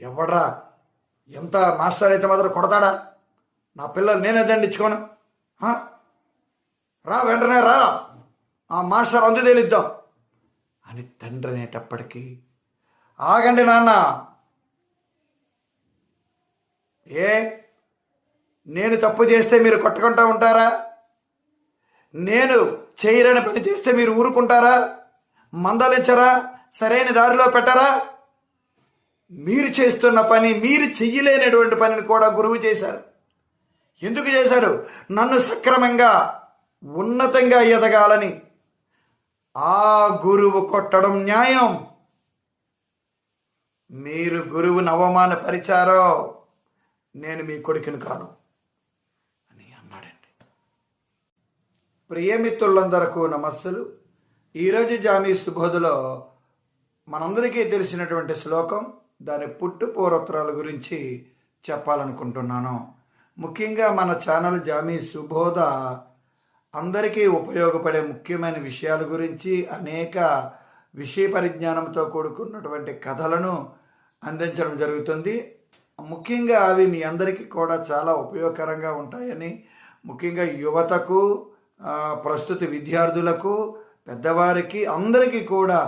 ఎవడ్రా? ఎంత మాస్టర్ అయితే మాత్రం కొడతాడా? నా పిల్లలు నేనే దండించుకోను. రా వెంటనే రా. ఆ మాస్టర్ అందు తేలిద్దాం. అని తండ్రి అనేటప్పటికీ ఆగండి నాన్న. ఏ? నేను తప్పు చేస్తే మీరు కొట్టుకుంటా ఉంటారా? నేను చేయరని పని చేస్తే మీరు ఊరుకుంటారా? మందలించరా? సరైన దారిలో పెట్టరా? మీరు చేస్తున్న పని మీరు చెయ్యలేనటువంటి పనిని కూడా గురువు చేశారు. ఎందుకు చేశారు నన్ను సక్రమంగా ఉన్నతంగా ఎదగాలని. ఆ గురువు కొట్టడం న్యాయం. మీరు గురువుని అవమానపరిచారో నేను మీ కొడుకుని కాను అని అన్నాడండి. ప్రియమిత్రులందరకు నమస్సులు. ఈరోజు జామీ సుబోధలో మనందరికీ తెలిసినటువంటి శ్లోకం దాని పుట్టు పూర్వోత్తరాల గురించి చెప్పాలనుకుంటున్నాను. ముఖ్యంగా మన ఛానల్ జామీ సుబోధ అందరికీ ఉపయోగపడే ముఖ్యమైన విషయాల గురించి అనేక విషయ పరిజ్ఞానంతో కూడుకున్నటువంటి కథలను అందించడం జరుగుతుంది. ముఖ్యంగా అవి మీ అందరికీ కూడా చాలా ఉపయోగకరంగా ఉంటాయని ముఖ్యంగా యువతకు ప్రస్తుత విద్యార్థులకు పెద్దవారికి అందరికీ కూడా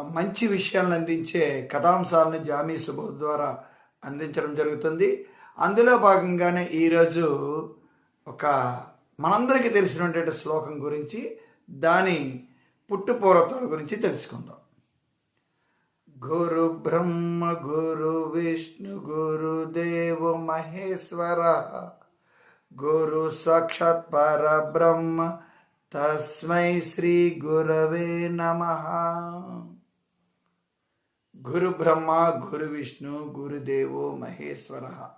మంచి విషయాలను అందించే కథాంశాలను జామీ సుబో ద్వారా అందించడం జరుగుతుంది. అందులో భాగంగానే ఈరోజు ఒక మనందరికీ తెలిసినటువంటి శ్లోకం గురించి దాని పుట్టు గురించి తెలుసుకుందాం. గురు బ్రహ్మ గురు విష్ణు గురు దేవ మహేశ్వర గురు సాక్షాత్ పరబ్రహ్మ తస్మై శ్రీ గురవే నమ. గురు బ్రహ్మ గురు విష్ణు గురుదేవో మహేశ్వర.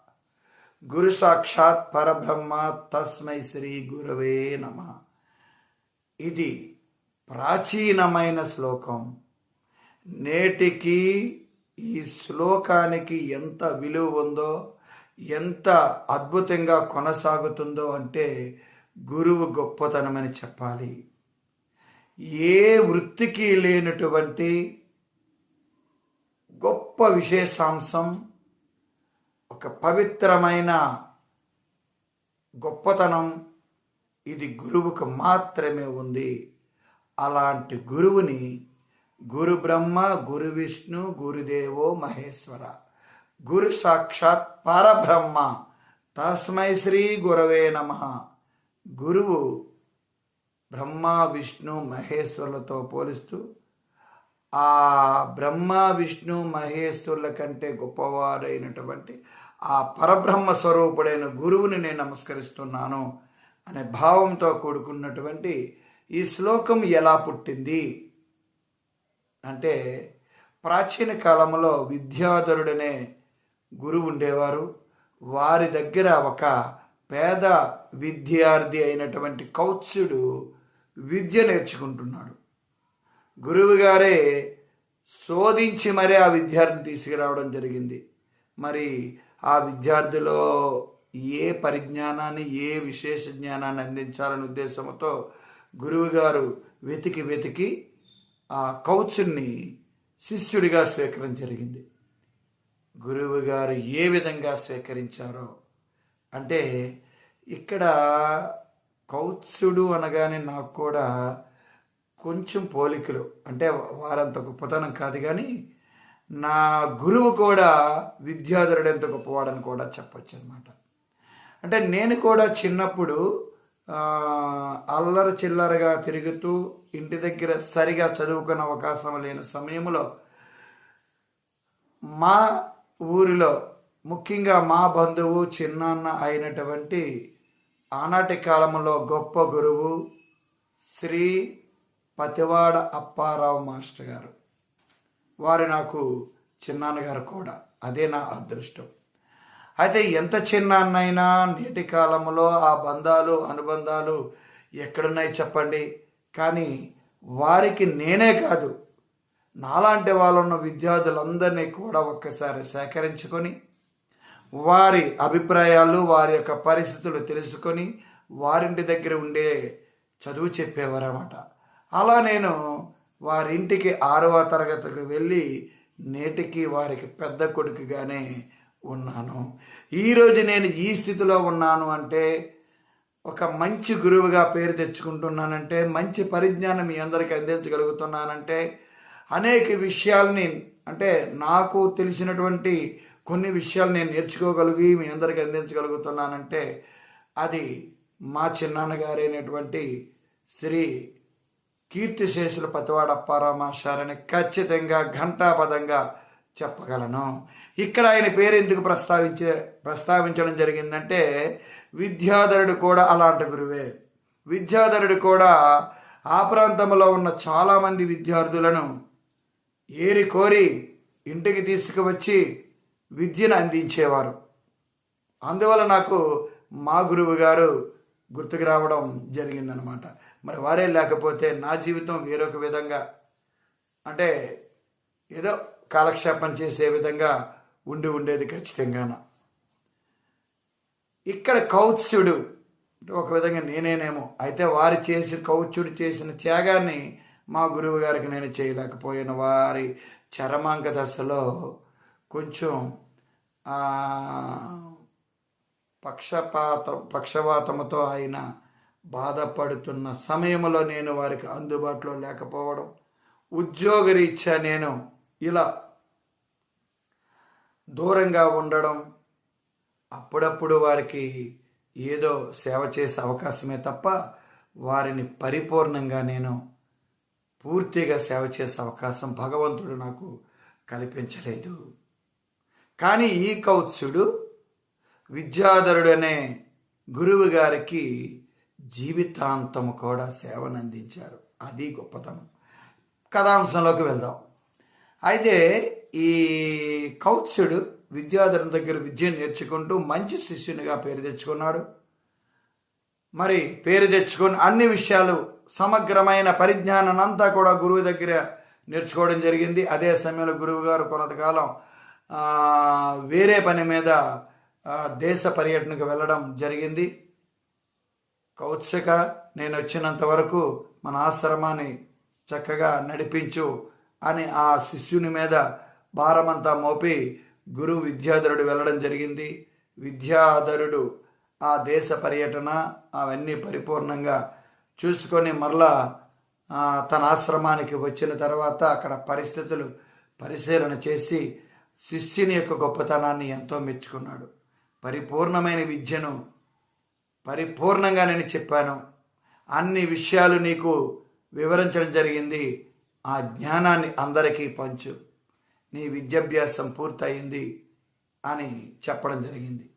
గురు సాక్షాత్ పరబ్రహ్మ తస్మై శ్రీ గురవే నమ. ఇది ప్రాచీనమైన శ్లోకం. నేటికి ఈ శ్లోకానికి ఎంత విలువ ఉందో ఎంత అద్భుతంగా కొనసాగుతుందో అంటే గురువు గొప్పతనమని చెప్పాలి. ఏ వృత్తికి లేనటువంటి గొప్ప విశేషాంశం ఒక పవిత్రమైన గొప్పతనం ఇది గురువుకు మాత్రమే ఉంది. అలాంటి గురువుని గురు బ్రహ్మ గురు విష్ణు గురుదేవో మహేశ్వర. గురు సాక్షాత్ పరబ్రహ్మ. తస్మై శ్రీ గురవే నమ. గురువు బ్రహ్మ విష్ణు మహేశ్వరులతో పోలిస్తూ ఆ బ్రహ్మ విష్ణు మహేశ్వరుల కంటే గొప్పవారైనటువంటి ఆ పరబ్రహ్మ స్వరూపుడైన గురువుని నేను నమస్కరిస్తున్నాను అనే భావంతో కూడుకున్నటువంటి ఈ శ్లోకం ఎలా పుట్టింది? అంటే ప్రాచీన కాలంలో విద్యాధరుడనే గురువు ఉండేవారు. వారి దగ్గర ఒక పేద విద్యార్థి అయినటువంటి కౌత్సుడు విద్య నేర్చుకుంటున్నాడు. గురువు గారే శోధించి మరీ ఆ విద్యార్థిని తీసుకురావడం జరిగింది. మరి ఆ విద్యార్థిలో ఏ పరిజ్ఞానాన్ని ఏ విశేష జ్ఞానాన్ని అందించాలనే ఉద్దేశంతో గురువుగారు వెతికి వెతికి ఆ కౌచుని శిష్యుడిగా స్వీకరించడం జరిగింది. గురువుగారు ఏ విధంగా స్వీకరించారో అంటే ఇక్కడ కౌత్సుడు అనగానే నాకు కూడా కొంచెం పోలికలు. అంటే వారంత గొప్పతనం కాదు కానీ నా గురువు కూడా విద్యాధరుడు ఎంత గొప్పవాడని కూడా చెప్పొచ్చు అనమాట అంటే నేను కూడా చిన్నప్పుడు అల్లర అల్లరి చిల్లరగా తిరుగుతూ ఇంటి దగ్గర సరిగా చదువుకునే అవకాశం లేని సమయంలో మా ఊరిలో ముఖ్యంగా మా బంధువు చిన్నాన్న అయినటువంటి ఆనాటి కాలంలో గొప్ప గురువు శ్రీ పతివాడ అప్పారావు మాస్టర్ గారు. వారు నాకు చిన్నాన్నగారు కూడా. అదే నా అదృష్టం. అయితే ఎంత చిన్నాన్నైనా నేటి కాలంలో ఆ బంధాలు అనుబంధాలు ఎక్కడున్నాయి చెప్పండి. కానీ వారికి నేనే కాదు. నాలాంటి వాళ్ళున్న విద్యార్థులందరినీ కూడా ఒక్కసారి సేకరించుకొని వారి అభిప్రాయాలు వారి యొక్క పరిస్థితులు తెలుసుకొని వారింటి దగ్గర ఉండే చదువు చెప్పేవారన్నమాట. అలా నేను వారింటికి ఆరవ తరగతికి వెళ్ళి నేటికి వారికి పెద్ద కొడుకుగానే ఉన్నాను. ఈరోజు నేను ఈ స్థితిలో ఉన్నాను అంటే ఒక మంచి గురువుగా పేరు తెచ్చుకుంటున్నానంటే మంచి పరిజ్ఞానం మీ అందరికీ అందించగలుగుతున్నానంటే అనేక విషయాల్ని అంటే నాకు తెలిసినటువంటి కొన్ని విషయాలు నేను నేర్చుకోగలిగి మీ అందరికీ అందించగలుగుతున్నానంటే అది మా చిన్నాన్నగారైనటువంటి శ్రీ కీర్తిశేషులు పతివాడ పరమాశారని ఖచ్చితంగా ఘంటాపదంగా చెప్పగలను. ఇక్కడ ఆయన పేరు ఎందుకు ప్రస్తావించే ప్రస్తావించడం జరిగిందంటే విద్యాధరుడు కూడా అలాంటి గురువే. విద్యాధరుడు కూడా ఆ ప్రాంతంలో ఉన్న చాలామంది విద్యార్థులను ఏరి కోరి ఇంటికి తీసుకువచ్చి విద్యను అందించేవారు. అందువల్ల నాకు మా గురువు గారు గుర్తుకు రావడం జరిగిందనమాట. మరి వారే లేకపోతే నా జీవితం వేరొక విధంగా. అంటే ఏదో కాలక్షేపం చేసే విధంగా ఉండి ఉండేది ఖచ్చితంగాన. ఇక్కడ కౌత్స్యుడు ఒక విధంగా నేనేనేమో అయితే వారు చేసి కౌత్సుడు చేసిన త్యాగాన్ని మా గురువు గారికి నేను చేయలేకపోయిన. వారి చరమాంక దశలో కొంచెం పక్షపాతం పక్షపాత పక్షవాతముతో ఆయన బాధపడుతున్న సమయంలో నేను వారికి అందుబాటులో లేకపోవడం ఉద్యోగరీత్యా నేను ఇలా దూరంగా ఉండడం అప్పుడప్పుడు వారికి ఏదో సేవ చేసే అవకాశమే తప్ప వారిని పరిపూర్ణంగా నేను పూర్తిగా సేవ చేసే అవకాశం భగవంతుడు నాకు కల్పించలేదు. కానీ ఈ కౌత్సుడు విద్యాధరుడు అనే గురువు గారికి జీవితాంతం కూడా సేవను అందించారు అది గొప్పతనం. కథాంశంలోకి వెళ్దాం. అయితే ఈ కౌత్సుడు విద్యాధరుని దగ్గర విద్య నేర్చుకుంటూ మంచి శిష్యునిగా పేరు తెచ్చుకున్నాడు. మరి పేరు తెచ్చుకుని అన్ని విషయాలు సమగ్రమైన పరిజ్ఞానం అంతా కూడా గురువు దగ్గర నేర్చుకోవడం జరిగింది. అదే సమయంలో గురువు గారు కొంతకాలం వేరే పని మీద దేశ పర్యటనకు వెళ్ళడం జరిగింది. కౌత్సక నేను వచ్చినంత వరకు మన ఆశ్రమాన్ని చక్కగా నడిపించు అని ఆ శిష్యుని మీద భారమంతా మోపి గురు విద్యాధరుడు వెళ్ళడం జరిగింది. విద్యాధరుడు ఆ దేశ పర్యటన అవన్నీ పరిపూర్ణంగా చూసుకొని మరలా తన ఆశ్రమానికి వచ్చిన తర్వాత అక్కడ పరిస్థితులు పరిశీలన చేసి శిష్యుని యొక్క గొప్పతనాన్ని ఎంతో మెచ్చుకున్నాడు. పరిపూర్ణమైన విద్యను పరిపూర్ణంగా నేను చెప్పాను. అన్ని విషయాలు నీకు వివరించడం జరిగింది. ఆ జ్ఞానాన్ని అందరికీ పంచు. నీ విద్యాభ్యాసం పూర్తయింది అని చెప్పడం జరిగింది.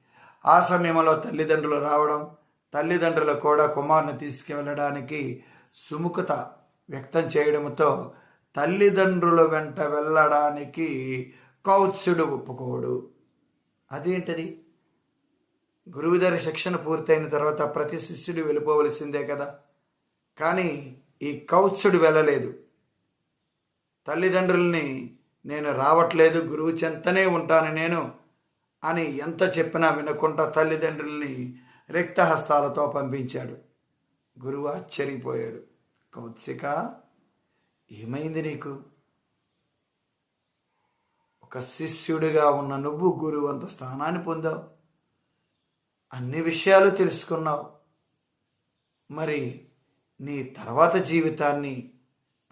ఆ సమయంలో తల్లిదండ్రులు రావడం తల్లిదండ్రులు కూడా కుమారుని తీసుకువెళ్ళడానికి సుముఖత వ్యక్తం చేయడంతో తల్లిదండ్రుల వెంట వెళ్ళడానికి కౌత్సుడు ఒప్పుకోడు. అదేంటది? గురువు దగ్గర శిక్షణ పూర్తయిన తర్వాత ప్రతి శిష్యుడు వెళ్ళిపోవలసిందే కదా. కానీ ఈ కౌత్సుడు వెళ్ళలేదు. తల్లిదండ్రుల్ని నేను రావట్లేదు గురువు చెంతనే ఉంటాను నేను అని ఎంత చెప్పినా వినకుండా తల్లిదండ్రుల్ని రిక్తహస్తాలతో పంపించాడు. గురువు ఆశ్చర్యపోయాడు. కౌత్సిక ఏమైంది నీకు? ఒక శిష్యుడిగా ఉన్న నువ్వు గురువు అంత స్థానాన్ని పొందావు. అన్ని విషయాలు తెలుసుకున్నావు. మరి నీ తర్వాత జీవితాన్ని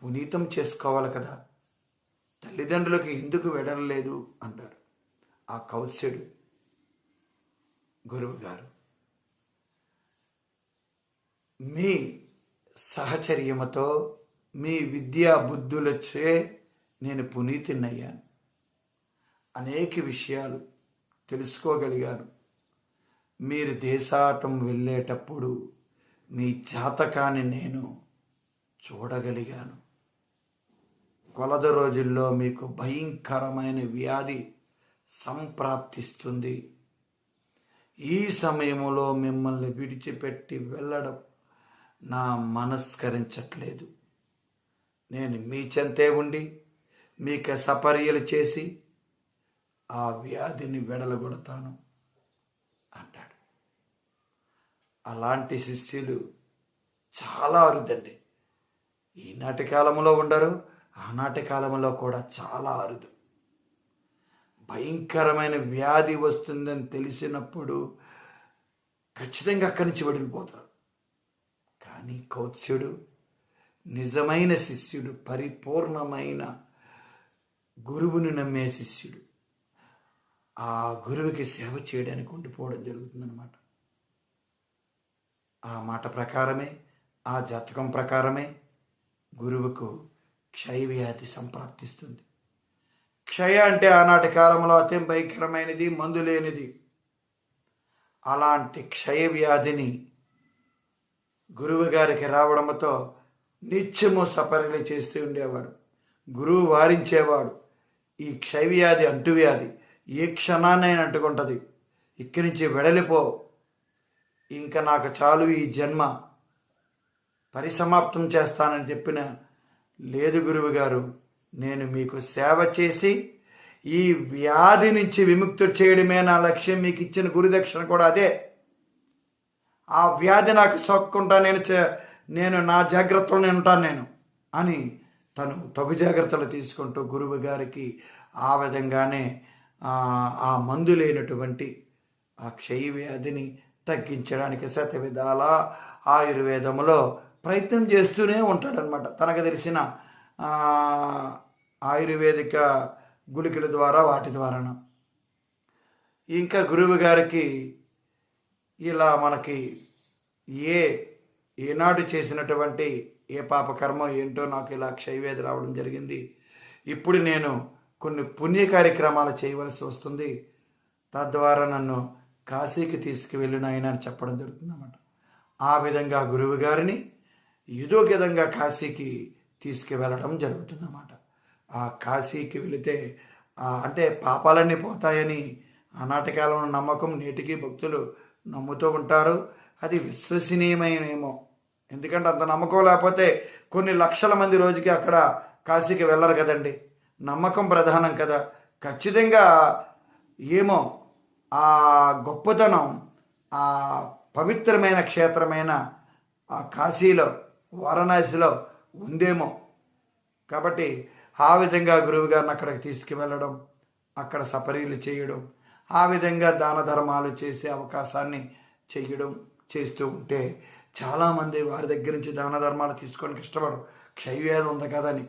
పునీతం చేసుకోవాలి కదా. తల్లిదండ్రులకు ఎందుకు వెడలలేదు? అంటాడు ఆ కౌత్స్యుడు గురువు గారు మీ సహచర్యముతో మీ విద్యా బుద్ధులచే నేను పునీతినయ్యాను అనేక విషయాలు తెలుసుకోగలిగాను. మీరు దేశాటం వెళ్ళేటప్పుడు మీ జాతకాన్ని నేను చూడగలిగాను. కొలద రోజుల్లో మీకు భయంకరమైన వ్యాధి సంప్రాప్తిస్తుంది. ఈ సమయంలో మిమ్మల్ని విడిచిపెట్టి వెళ్ళడం నా మనస్కరించట్లేదు. నేను మీ చెంతే ఉండి మీకు సపర్యలు చేసి ఆ వ్యాధిని వెడలగొడతాను అంటాడు అలాంటి శిష్యులు చాలా అరుదండి. ఈనాటి కాలంలో ఉండరు ఆనాటి కాలంలో కూడా చాలా అరుదు. భయంకరమైన వ్యాధి వస్తుందని తెలిసినప్పుడు ఖచ్చితంగా అక్కడి నుంచి వదిలిపోతారు కానీ కౌత్స్యుడు నిజమైన శిష్యుడు పరిపూర్ణమైన గురువుని నమ్మే శిష్యుడు ఆ గురువుకి సేవ చేయడానికి ఉండిపోవడం జరుగుతుందన్నమాట. ఆ మాట ప్రకారమే ఆ జాతకం ప్రకారమే గురువుకు క్షయవ్యాధి సంప్రాప్తిస్తుంది. క్షయ అంటే ఆనాటి కాలంలో అతి భయంకరమైనది మందు లేనిది. అలాంటి క్షయవ్యాధిని గురువు గారికి రావడంతో నిత్యము సపర్యలు చేస్తూ ఉండేవాడు. గురువు వారించేవాడు. ఈ క్షయవ్యాధి అంటువ్యాధి ఏ క్షణాన్నైనా అంటుకుంటుంది. ఇక్కడి నుంచి వెడలిపో. ఇంకా నాకు చాలు ఈ జన్మ పరిసమాప్తం చేస్తానని చెప్పిన లేదు గురువు గారు నేను మీకు సేవ చేసి ఈ వ్యాధి నుంచి విముక్తి చేయడమే నా లక్ష్యం మీకు ఇచ్చిన గురుదక్షిణ కూడా అదే. ఆ వ్యాధి నాకు సోక్కుంటా నేను చే- నేను నా జాగ్రత్తలో ఉంటాను నేను అని తను తగు జాగ్రత్తలు తీసుకుంటూ గురువు గారికి ఆ విధంగానే ఆ మందు లేనటువంటి ఆ క్షయ వ్యాధిని తగ్గించడానికి శత విధాల ఆయుర్వేదములో ప్రయత్నం చేస్తూనే ఉంటాడనమాట తనకు తెలిసిన ఆయుర్వేదిక గుళికల ద్వారా వాటి ద్వారా ఇంకా గురువు గారికి ఇలా మనకి ఏ ఏనాడు చేసినటువంటి ఏ పాపకర్మ ఏంటో నాకు ఇలా క్షయవేది రావడం జరిగింది. ఇప్పుడు నేను కొన్ని పుణ్య కార్యక్రమాలు చేయవలసి వస్తుంది. తద్వారా నన్ను కాశీకి తీసుకువెళ్ళిన ఆయన అని చెప్పడం జరుగుతుందన్నమాట. ఆ విధంగా గురువు గారిని ఏదో విధంగా కాశీకి తీసుకువెళ్ళడం జరుగుతుందన్నమాట. ఆ కాశీకి వెళితే అంటే పాపాలన్నీ పోతాయని ఆనాటి కాలంలో నమ్మకం నేటికి భక్తులు నమ్ముతూ ఉంటారు. అది విశ్వసనీయమైనేమో ఎందుకంటే అంత నమ్మకం లేకపోతే కొన్ని లక్షల మంది రోజుకి అక్కడ కాశీకి వెళ్ళరు కదండి. నమ్మకం ప్రధానం కదా. ఖచ్చితంగా ఏమో ఆ గొప్పతనం ఆ పవిత్రమైన క్షేత్రమైన ఆ కాశీలో వారణాసిలో ఉందేమో. కాబట్టి ఆ విధంగా గురువు గారిని అక్కడికి తీసుకువెళ్ళడం అక్కడ సపరీలు చేయడం ఆ విధంగా దాన ధర్మాలు చేసే అవకాశాన్ని చేయడం చేస్తూ ఉంటే చాలామంది వారి దగ్గర నుంచి దాన ధర్మాలు తీసుకోవడానికి ఇష్టపడరు. క్షయవ్యాధి ఉంది కదని.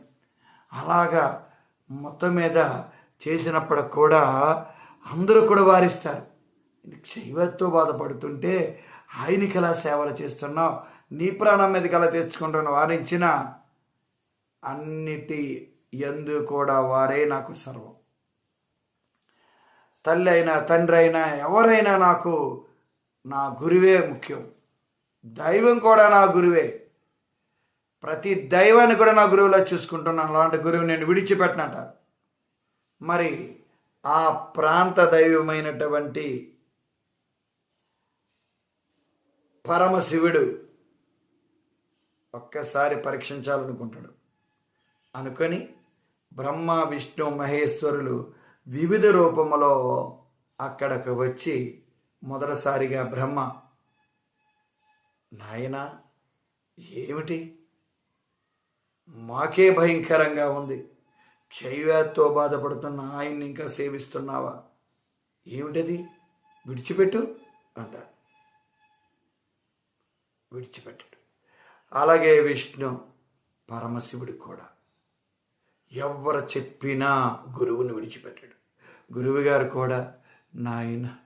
అలాగా మొత్తం మీద చేసినప్పుడు కూడా అందరూ కూడా వారిస్తారు. క్షయవ్యాధితో బాధపడుతుంటే ఆయనకి ఎలా సేవలు చేస్తున్నావు? నీ ప్రాణం మీదకి ఎలా తెచ్చుకుంటున్న వారించిన అన్నిటి ఎందు కూడా వారే నాకు సర్వం. తల్లి అయినా తండ్రి అయినా ఎవరైనా నాకు నా గురువే ముఖ్యం. దైవం కూడా నా గురువే. ప్రతి దైవాన్ని కూడా నా గురువులా చూసుకుంటున్నాను. అలాంటి గురువు నేను విడిచిపెట్టినట. మరి ఆ ప్రాంత దైవమైనటువంటి పరమశివుడు ఒక్కసారి పరీక్షించాలనుకుంటాడు. అనుకొని బ్రహ్మ విష్ణు మహేశ్వరులు వివిధ రూపములో అక్కడకు వచ్చి మొదటిసారిగా బ్రహ్మ నాయనా ఏమిటి? మాకే భయంకరంగా ఉంది. క్షయవ్యాధితో బాధపడుతున్న ఆయన్ని ఇంకా సేవిస్తున్నావా? ఏమిటది? విడిచిపెట్టు అంటాడు. విడిచిపెట్టాడు. అలాగే విష్ణు పరమశివుడు కూడా. ఎవరు చెప్పినా గురువుని విడిచిపెట్టాడు. గురువు గారు కూడా నాయన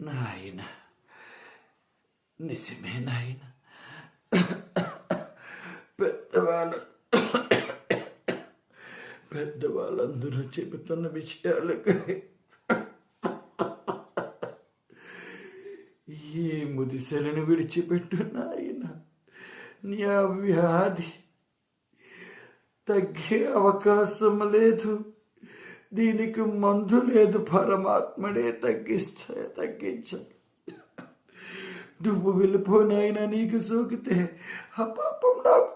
నాయన నిజమే నాయన పెద్దవాళ్ళ. పెద్దవాళ్ళందరూ చెబుతున్న విషయాలకి ఈ ముదిసెలను విడిచిపెట్టు నాయన. నీ వ్యాధి తగ్గే అవకాశం లేదు. దీనికి మందు లేదు పరమాత్ముడే తగ్గిస్తా తగ్గించ. నువ్వు వెళ్ళిపోయినాయన నీకు సోకితే ఆ పాపం నాకు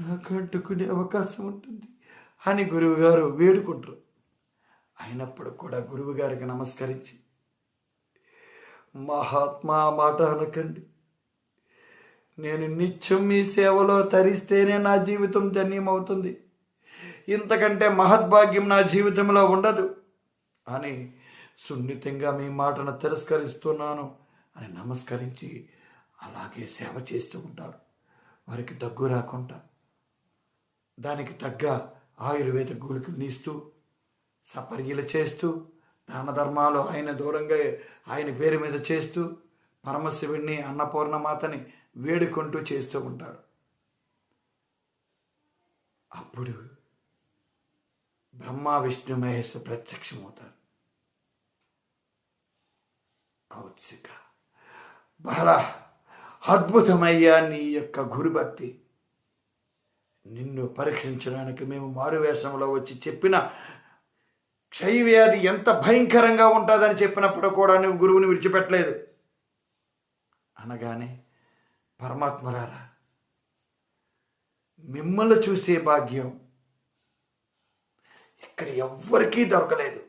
నాకు అంటుకునే అవకాశం ఉంటుంది. అని గురువుగారు వేడుకుంటారు. అయినప్పుడు కూడా గురువు గారికి నమస్కరించి మహాత్మా మాట అనకండి. నేను నిత్యం మీ సేవలో తరిస్తేనే నా జీవితం ధన్యమవుతుంది ఇంతకంటే మహద్భాగ్యం నా జీవితంలో ఉండదు. అని సున్నితంగా మీ మాటను తిరస్కరిస్తున్నాను అని నమస్కరించి అలాగే సేవ చేస్తూ ఉంటారు వారికి దగ్గు రాకుండా దానికి తగ్గ ఆయుర్వేద గుళికలు ఇస్తూ సపర్యలు చేస్తూ దాన ధర్మాలు ఆయన దూరంగా ఆయన పేరు మీద చేస్తూ పరమశివుణ్ణి అన్నపూర్ణమాతని వేడుకుంటూ చేస్తూ ఉంటాడు అప్పుడు బ్రహ్మ విష్ణు మహేష్ ప్రత్యక్షమవుతారు. కౌత్సిక. బహళ అద్భుతమయ్యా నీ యొక్క గురుభక్తి. నిన్ను పరీక్షించడానికి మేము మారువేషంలో వచ్చి చెప్పిన క్షయవ్యాధి ఎంత భయంకరంగా ఉంటుందని చెప్పినప్పుడు కూడా నువ్వు గురువుని విడిచిపెట్టలేదు. అనగానే పరమాత్మరారా మిమ్మల్ని చూసే భాగ్యం ఇక్కడ ఎవ్వరికీ దొరకలేదు.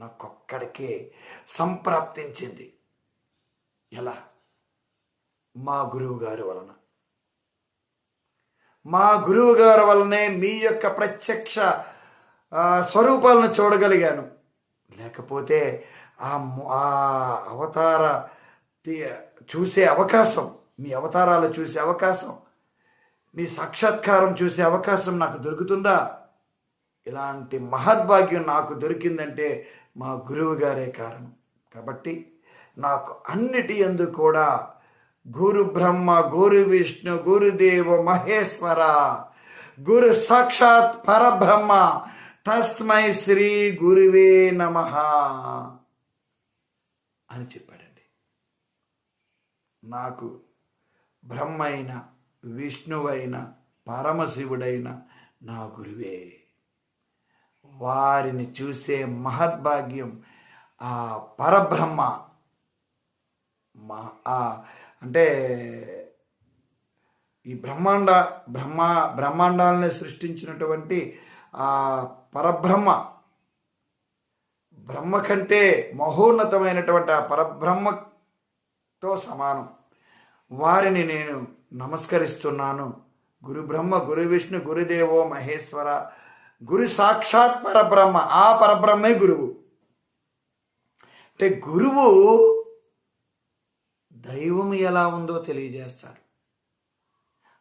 నాకొక్కడికే సంప్రాప్తించింది. ఎలా? మా గురువు గారి వలన. మా గురువు గారి వలనే మీ యొక్క ప్రత్యక్ష స్వరూపాలను చూడగలిగాను. లేకపోతే ఆ అవతార చూసే అవకాశం మీ అవతారాలు చూసే అవకాశం మీ సాక్షాత్కారం చూసే అవకాశం నాకు దొరుకుతుందా? ఇలాంటి మహద్భాగ్యం నాకు దొరికిందంటే మా గురువు గారే కారణం. కాబట్టి నాకు అన్నిటి ఎందు కూడా గురు బ్రహ్మ గురు విష్ణు గురుదేవ మహేశ్వర. గురు సాక్షాత్ పరబ్రహ్మ. తస్మై శ్రీ గురువే నమ. అని చెప్పాడండి. నాకు బ్రహ్మ అయిన విష్ణువైన పరమశివుడైన నా గురువే. వారిని చూసే మహద్భాగ్యం ఆ పరబ్రహ్మ. మా ఆ అంటే ఈ బ్రహ్మాండ బ్రహ్మ బ్రహ్మాండాలని సృష్టించినటువంటి ఆ పరబ్రహ్మ బ్రహ్మ కంటే మహోన్నతమైనటువంటి ఆ పరబ్రహ్మతో సమానం. వారిని నేను నమస్కరిస్తున్నాను. గురు బ్రహ్మ గురు విష్ణు గురుదేవో మహేశ్వర గురు సాక్షాత్ పరబ్రహ్మ ఆ పరబ్రహ్మే గురువు. అంటే గురువు దైవం ఎలా ఉందో తెలియజేస్తారు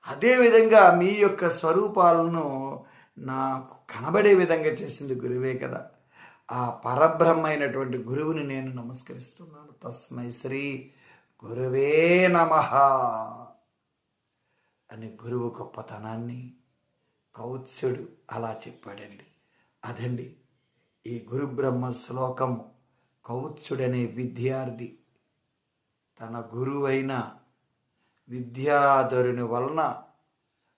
అదేవిధంగా మీ యొక్క స్వరూపాలను నాకు కనబడే విధంగా చేసింది గురువే కదా. ఆ పరబ్రహ్మ అయినటువంటి గురువుని నేను నమస్కరిస్తున్నాను. తస్మై శ్రీ గురువే నమ అని గురువు గొప్పతనాన్ని కౌత్సుడు అలా చెప్పాడండి. అదండి ఈ గురుబ్రహ్మ శ్లోకం కౌత్సుడనే విద్యార్థి తన గురువైన విద్యాధరుని వలన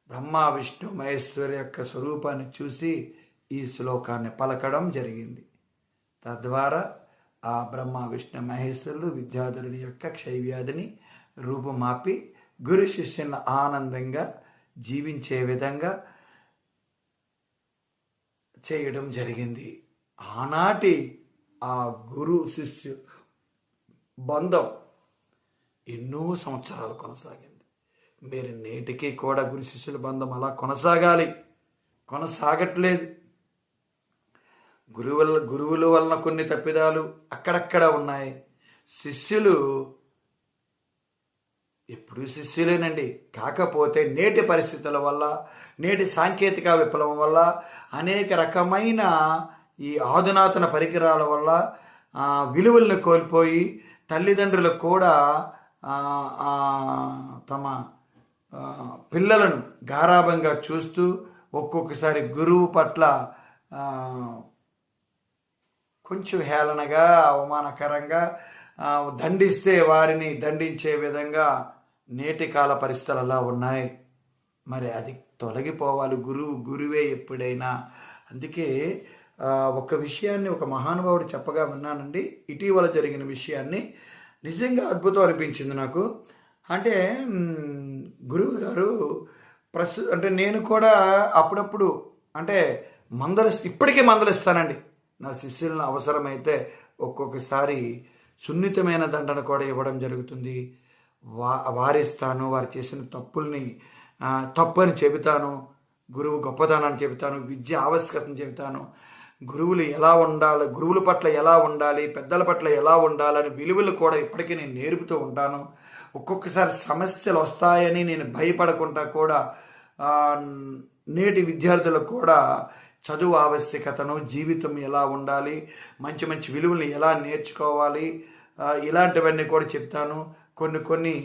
బ్రహ్మ విష్ణు మహేశ్వరి యొక్క స్వరూపాన్ని చూసి ఈ శ్లోకాన్ని పలకడం జరిగింది. తద్వారా ఆ బ్రహ్మ విష్ణు మహేశ్వరులు విద్యాధరుని యొక్క క్షయవ్యాధిని రూపుమాపి గురు శిష్యులను ఆనందంగా జీవించే విధంగా చేయడం జరిగింది. ఆనాటి ఆ గురు శిష్యు బంధం ఎన్నో సంవత్సరాలు కొనసాగింది. మీరు నేటికి కూడా గురు శిష్యుల బంధం అలా కొనసాగాలి. కొనసాగట్లేదు. గురువుల గురువుల వలన కొన్ని తప్పిదాలు అక్కడక్కడ ఉన్నాయి. శిష్యులు ఎప్పుడు శిష్యులేనండి. కాకపోతే నేటి పరిస్థితుల వల్ల నేటి సాంకేతిక విప్లవం వల్ల అనేక రకమైన ఈ ఆధునాతన పరికరాల వల్ల విలువలను కోల్పోయి తల్లిదండ్రులకు కూడా తమ పిల్లలను గారాభంగా చూస్తూ ఒక్కొక్కసారి గురువు పట్ల కొంచెం హేళనగా అవమానకరంగా దండిస్తే వారిని దండించే విధంగా నేటి కాల పరిస్థితులు అలా ఉన్నాయి. మరి అది తొలగిపోవాలి గురువు గురువే ఎప్పుడైనా. అందుకే ఒక విషయాన్ని ఒక మహానుభావుడు చెప్పగా విన్నానండి. ఇటీవల జరిగిన విషయాన్ని నిజంగా అద్భుతం అనిపించింది నాకు. అంటే గురువు గారు ప్రస్తు అంటే నేను కూడా అప్పుడప్పుడు అంటే మందలిస్త ఇప్పటికీ మందలిస్తానండి. నా శిష్యులను అవసరమైతే ఒక్కొక్కసారి సున్నితమైన దండన కూడా ఇవ్వడం జరుగుతుంది. వా వారిస్తాను వారు చేసిన తప్పుల్ని తప్పు అని చెబుతాను. గురువు గొప్పదనాన్ని చెబుతాను విద్య ఆవశ్యకతను చెబుతాను. గురువులు ఎలా ఉండాలి గురువుల పట్ల ఎలా ఉండాలి పెద్దల పట్ల ఎలా ఉండాలని విలువలు కూడా ఇప్పటికీ నేను నేర్పుతూ ఉంటాను. ఒక్కొక్కసారి సమస్యలు వస్తాయని నేను భయపడకుండా కూడా నేటి విద్యార్థులకు కూడా చదువు ఆవశ్యకతను జీవితం ఎలా ఉండాలి మంచి మంచి విలువలు ఎలా నేర్చుకోవాలి ఇలాంటివన్నీ కూడా చెప్తాను. కొన్ని కొన్ని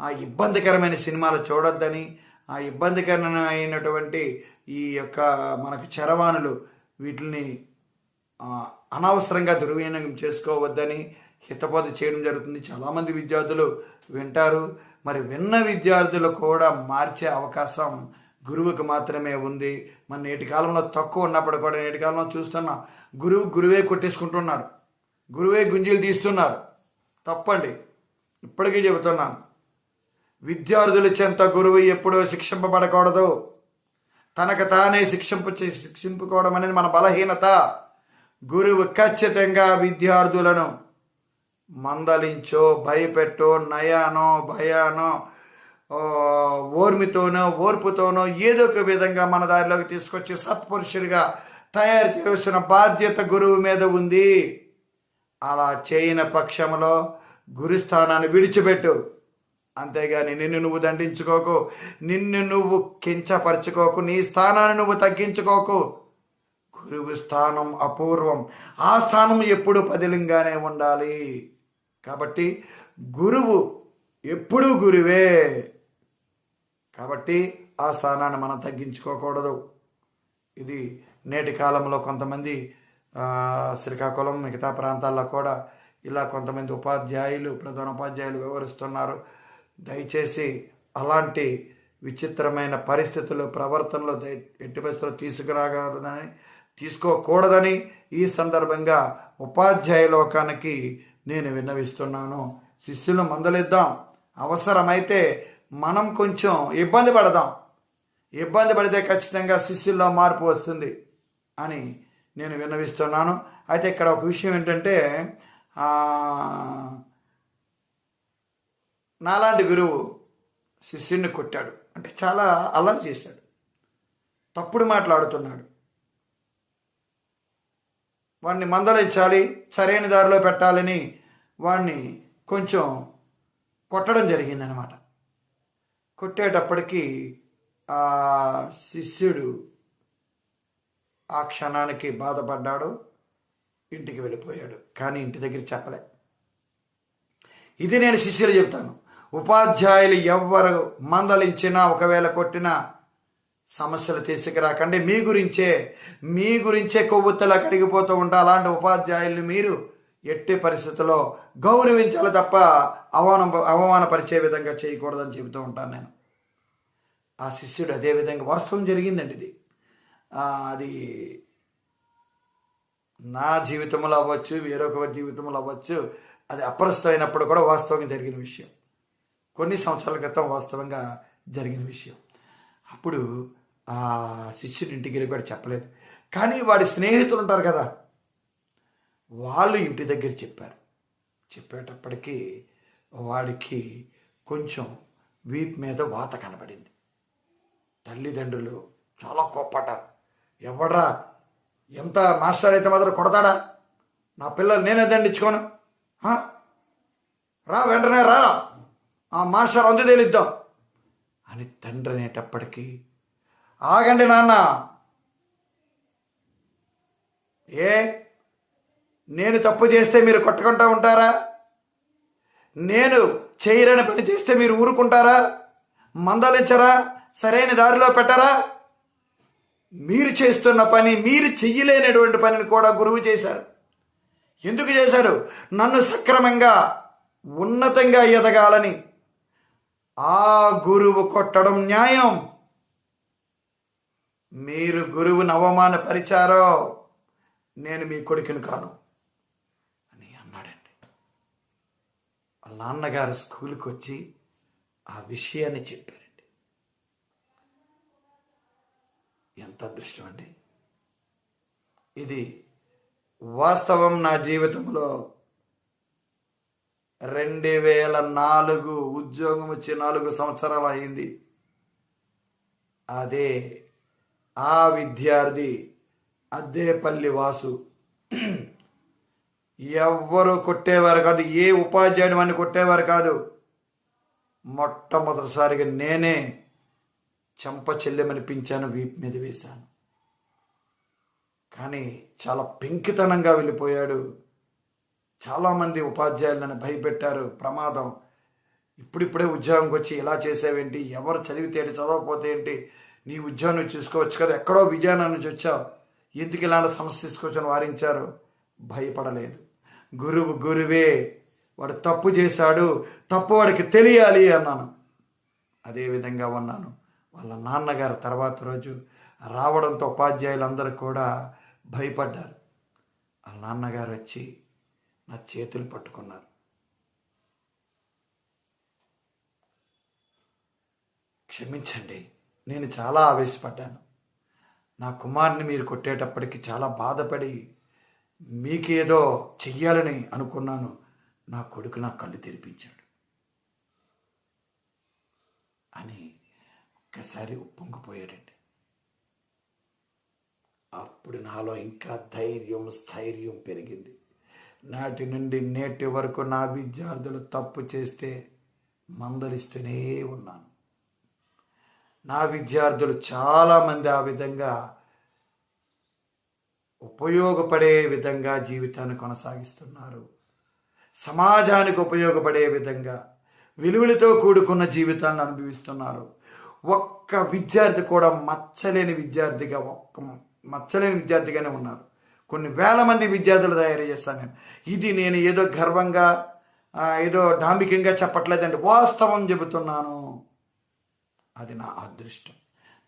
ఆ ఇబ్బందికరమైన సినిమాలు చూడొద్దని ఆ ఇబ్బందికరమైనటువంటి ఈ యొక్క మనకు చరవాణులు వీటిని అనవసరంగా దుర్వినియోగం చేసుకోవద్దని హితబోధ చేయడం జరుగుతుంది. చాలామంది విద్యార్థులు వింటారు. మరి విన్న విద్యార్థులు కూడా మార్చే అవకాశం గురువుకు మాత్రమే ఉంది. మన నేటి కాలంలో తక్కువ ఉన్నప్పుడు కూడా నేటి కాలంలో చూస్తున్నా గురువు గురువే కొట్టేసుకుంటున్నారు. గురువే గుంజీలు తీస్తున్నారు. తప్పండి. ఇప్పటికీ చెబుతున్నాను. విద్యార్థుల చెంత గురువు ఎప్పుడూ శిక్షింపబడకూడదు. తనకు తానే శిక్షింపు శిక్షింపుకోవడం అనేది మన బలహీనత. గురువు ఖచ్చితంగా విద్యార్థులను మందలించో భయపెట్టో నయానో భయానో ఓర్మితోనో ఓర్పుతోనో ఏదో ఒక విధంగా మన దారిలోకి తీసుకొచ్చి సత్పురుషుడిగా తయారు చేసిన బాధ్యత గురువు మీద ఉంది. అలా చేయని పక్షంలో గురుస్థానాన్ని విడిచిపెట్టు. అంతేగాని నిన్ను నువ్వు దండించుకోకు నిన్ను నువ్వు కించపరచుకోకు నీ స్థానాన్ని నువ్వు తగ్గించుకోకు. గురువు స్థానం అపూర్వం. ఆ స్థానం ఎప్పుడు పదిలంగానే ఉండాలి. కాబట్టి గురువు ఎప్పుడూ గురువే. కాబట్టి ఆ స్థానాన్ని మనం తగ్గించుకోకూడదు. ఇది నేటి కాలంలో కొంతమంది శ్రీకాకుళం మిగతా ప్రాంతాల్లో కూడా ఇలా కొంతమంది ఉపాధ్యాయులు ప్రధాన ఉపాధ్యాయులు వివరిస్తున్నారు. దయచేసి అలాంటి విచిత్రమైన పరిస్థితులు ప్రవర్తనలో ఎట్టి పరిస్థితులు తీసుకురాగలదని తీసుకోకూడదని ఈ సందర్భంగా ఉపాధ్యాయ లోకానికి నేను విన్నవిస్తున్నాను. శిష్యులు మందలిద్దాం. అవసరమైతే మనం కొంచెం ఇబ్బంది పడదాం. ఇబ్బంది పడితే ఖచ్చితంగా శిష్యుల్లో మార్పు వస్తుంది అని నేను విన్నవిస్తున్నాను. అయితే ఇక్కడ ఒక విషయం ఏంటంటే నాలాంటి గురువు శిష్యుడిని కొట్టాడు. అంటే చాలా అల్లరి చేశాడు. తప్పుడు మాట్లాడుతున్నాడు. వాడిని మందలించాలి సరైన దారిలో పెట్టాలని వాడిని కొంచెం కొట్టడం జరిగిందనమాట కొట్టేటప్పటికీ ఆ శిష్యుడు ఆ క్షణానికి బాధపడ్డాడు ఇంటికి వెళ్ళిపోయాడు. కానీ ఇంటి దగ్గర చెప్పలే. ఇది నేను శిష్యులు చెప్తాను. ఉపాధ్యాయులు ఎవ్వరు మందలించినా ఒకవేళ కొట్టినా సమస్యలు తీసుకురాకండి. మీ గురించే మీ గురించే కొవ్వొత్తులా కడిగిపోతూ ఉంటా అలాంటి ఉపాధ్యాయుల్ని మీరు ఎట్టి పరిస్థితుల్లో గౌరవించాలి తప్ప అవమానం అవమానపరిచే విధంగా చేయకూడదని చెబుతూ ఉంటాను నేను. ఆ శిష్యుడు అదే విధంగా వాస్తవం జరిగిందండి ఇది. అది నా జీవితంలో అవ్వచ్చు వేరొక జీవితంలో అవ్వచ్చు అది అప్రస్తుతమైనప్పుడు కూడా వాస్తవంగా జరిగిన విషయం. కొన్ని సంవత్సరాల క్రితం వాస్తవంగా జరిగిన విషయం. అప్పుడు ఆ శిష్యుడి ఇంటికి వెళ్ళి కూడా చెప్పలేదు. కానీ వాడి స్నేహితులు ఉంటారు కదా వాళ్ళు ఇంటి దగ్గర చెప్పారు. చెప్పేటప్పటికీ వాడికి కొంచెం వీప్ మీద వాత కనబడింది. తల్లిదండ్రులు చాలా కోప్పటారు ఎవడ్రా ఎంత మాస్టర్ అయితే మాత్రం కొడతాడా? నా పిల్లలు నేనే దండించుకోను. రా వెంటనే రా. ఆ మాస్టర్ అందు తేలిద్దాం అని తండ్రి అనేటప్పటికీ ఆగండి నాన్న. ఏ నేను తప్పు చేస్తే మీరు కొట్టుకుంటా ఉంటారా? నేను చేయరని పని చేస్తే మీరు ఊరుకుంటారా? మందలించరా? సరైన దారిలో పెట్టరా? మీరు చేస్తున్న పని మీరు చెయ్యలేనటువంటి పనిని కూడా గురువు చేశారు ఎందుకు చేశారు నన్ను సక్రమంగా ఉన్నతంగా ఎదగాలని ఆ గురువు కొట్టడం న్యాయం. మీరు గురువుని అవమానపరిచారో నేను మీ కొడుకుని కాను. అని అన్నాడండి. వాళ్ళ నాన్నగారు స్కూల్కి వచ్చి ఆ విషయాన్ని చెప్పారండి. ఎంత అదృష్టం అండి. ఇది వాస్తవం నా జీవితంలో రెండు వేల నాలుగు ఉద్యోగం వచ్చి నాలుగు సంవత్సరాలు అయింది. అదే ఆ విద్యార్థి అద్దేపల్లి వాసు. ఎవ్వరు కొట్టేవారు కాదు ఏ ఉపాధ్యాయుడు అని కొట్టేవారు కాదు. మొట్టమొదటిసారిగా నేనే చెంప చెల్లెమనిపించాను వీపు మీద వేశాను. కానీ చాలా పెంకితనంగా వెళ్ళిపోయాడు. చాలామంది ఉపాధ్యాయులను భయపెట్టారు. ప్రమాదం. ఇప్పుడిప్పుడే ఉద్యోగంకి వచ్చి ఇలా చేసావేంటి? ఎవరు చదివితే ఏంటి? చదవకపోతే ఏంటి? నీ ఉద్యోగం చూసుకోవచ్చు కదా. ఎక్కడో విజయనగరం నుంచి వచ్చావు. ఎందుకు ఇలాంటి సమస్య తీసుకొచ్చని వారించారు? భయపడలేదు. గురువు గురువే వాడు తప్పు చేశాడు. తప్పు వాడికి తెలియాలి అన్నాను. అదేవిధంగా ఉన్నాను. వాళ్ళ నాన్నగారు తర్వాత రోజు రావడంతో ఉపాధ్యాయులందరూ కూడా భయపడ్డారు. వాళ్ళ నాన్నగారు వచ్చి నా చేతులు పట్టుకున్నారు. క్షమించండి నేను చాలా ఆవేశపడ్డాను. నా కుమార్ని మీరు కొట్టేటప్పటికి చాలా బాధపడి మీకేదో చెయ్యాలని అనుకున్నాను. నా కొడుకు నా కళ్ళు తెరిపించాడు. అని ఒక్కసారి ఉప్పొంగిపోయాడండి. అప్పుడు నాలో ఇంకా ధైర్యం స్థైర్యం పెరిగింది. నాటి నుండి నేటి వరకు నా విద్యార్థులు తప్పు చేస్తే మందలిస్తూనే ఉన్నాను. నా విద్యార్థులు చాలామంది ఆ విధంగా ఉపయోగపడే విధంగా జీవితాన్ని కొనసాగిస్తున్నారు. సమాజానికి ఉపయోగపడే విధంగా విలువలతో కూడుకున్న జీవితాన్ని అనుభవిస్తున్నారు. ఒక్క విద్యార్థి కూడా మచ్చలేని విద్యార్థిగా ఒక్క మచ్చలేని విద్యార్థిగానే ఉన్నారు. కొన్ని వేల మంది విద్యార్థులు తయారు చేస్తాను. నేను ఇది నేను ఏదో గర్వంగా ఏదో డాంబికంగా చెప్పట్లేదండి. వాస్తవం చెబుతున్నాను. అది నా అదృష్టం.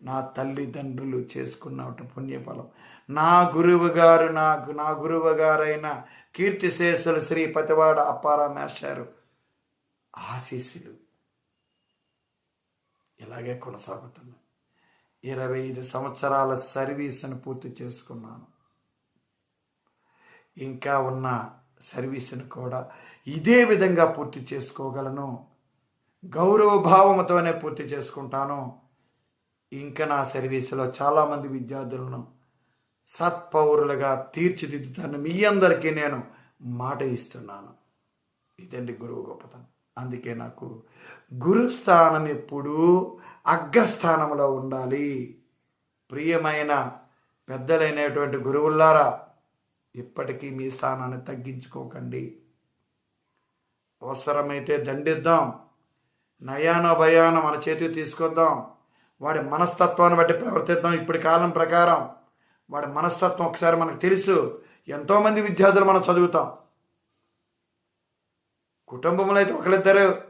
నా తల్లిదండ్రులు చేసుకున్న పుణ్యఫలం. నా గురువు గారు నాకు నా గురువు గారైన కీర్తిశేషులు శ్రీ పతివాడ అప్పారామేశారు ఆశీస్సులు. ఇలాగే కొనసాగుతున్నాను. ఇరవై ఐదు సంవత్సరాల సర్వీస్ను పూర్తి చేసుకున్నాను. ఇంకా ఉన్న సర్వీసును కూడా ఇదే విధంగా పూర్తి చేసుకోగలను. గౌరవ భావముతోనే పూర్తి చేసుకుంటాను. ఇంకా నా సర్వీసులో చాలామంది విద్యార్థులను సత్పౌరులుగా తీర్చిదిద్దుతాను మీ అందరికీ నేను మాట ఇస్తున్నాను. ఇదండి గురువు గొప్పతనం. అందుకే నాకు గురుస్థానం ఎప్పుడూ అగ్రస్థానంలో ఉండాలి. ప్రియమైన పెద్దలైనటువంటి గురువుల్లారా ఇప్పటికీ మీ స్థానాన్ని తగ్గించుకోకండి. అవసరమైతే దండిద్దాం. నయానో భయానో మన చేతికి తీసుకొద్దాం. వాడి మనస్తత్వాన్ని బట్టి ప్రవర్తిద్దాం ఇప్పటి కాలం ప్రకారం. వాడి మనస్తత్వం ఒకసారి మనకు తెలుసు. ఎంతోమంది విద్యార్థులు మనం చదువుతాం. కుటుంబంలో అయితే ఒకరిద్దరు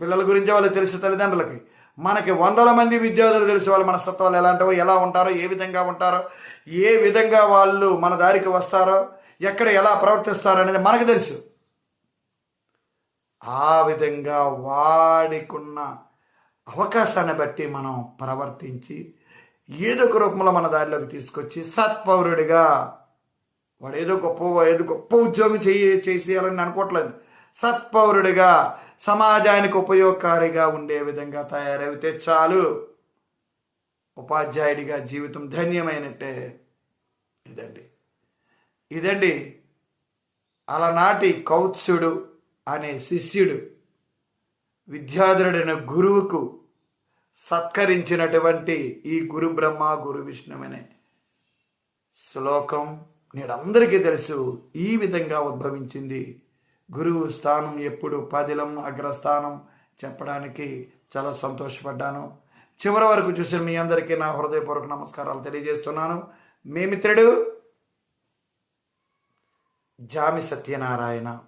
పిల్లల గురించి వాళ్ళకి తెలుసు తల్లిదండ్రులకి. మనకి వందల మంది విద్యార్థులు తెలుసు వాళ్ళ మనస్తత్వాలు ఎలాంటివో ఎలా ఉంటారో ఏ విధంగా ఉంటారో ఏ విధంగా వాళ్ళు మన దారికి వస్తారో ఎక్కడ ఎలా ప్రవర్తిస్తారో అనేది మనకు తెలుసు. ఆ విధంగా వాడికున్న అవకాశాన్ని బట్టి మనం ప్రవర్తించి ఏదో ఒక రూపంలో మన దారిలోకి తీసుకొచ్చి సత్పౌరుడిగా వాడు ఏదో గొప్ప ఏదో గొప్ప ఉద్యోగం చేయి చేసేయాలని అనుకోవట్లేదు. సత్పౌరుడిగా సమాజానికి ఉపయోగకారిగా ఉండే విధంగా తయారైతే చాలు. ఉపాధ్యాయుడిగా జీవితం ధన్యమైనట్టే. ఇదండి. ఇదండి అలనాటి కౌత్సుడు అనే శిష్యుడు విద్యాధరుడైన గురువుకు సత్కరించినటువంటి ఈ గురు బ్రహ్మ గురు విష్ణు అనే శ్లోకం నేడందరికీ తెలుసు. ఈ విధంగా ఉద్భవించింది. గురువు స్థానం ఎప్పుడు పదిలం అగ్రస్థానం చెప్పడానికి చాలా సంతోషపడ్డాను. చివరి వరకు చూసిన మీ అందరికీ నా హృదయపూర్వక నమస్కారాలు తెలియజేస్తున్నాను. మీ మిత్రుడు జామి సత్యనారాయణ.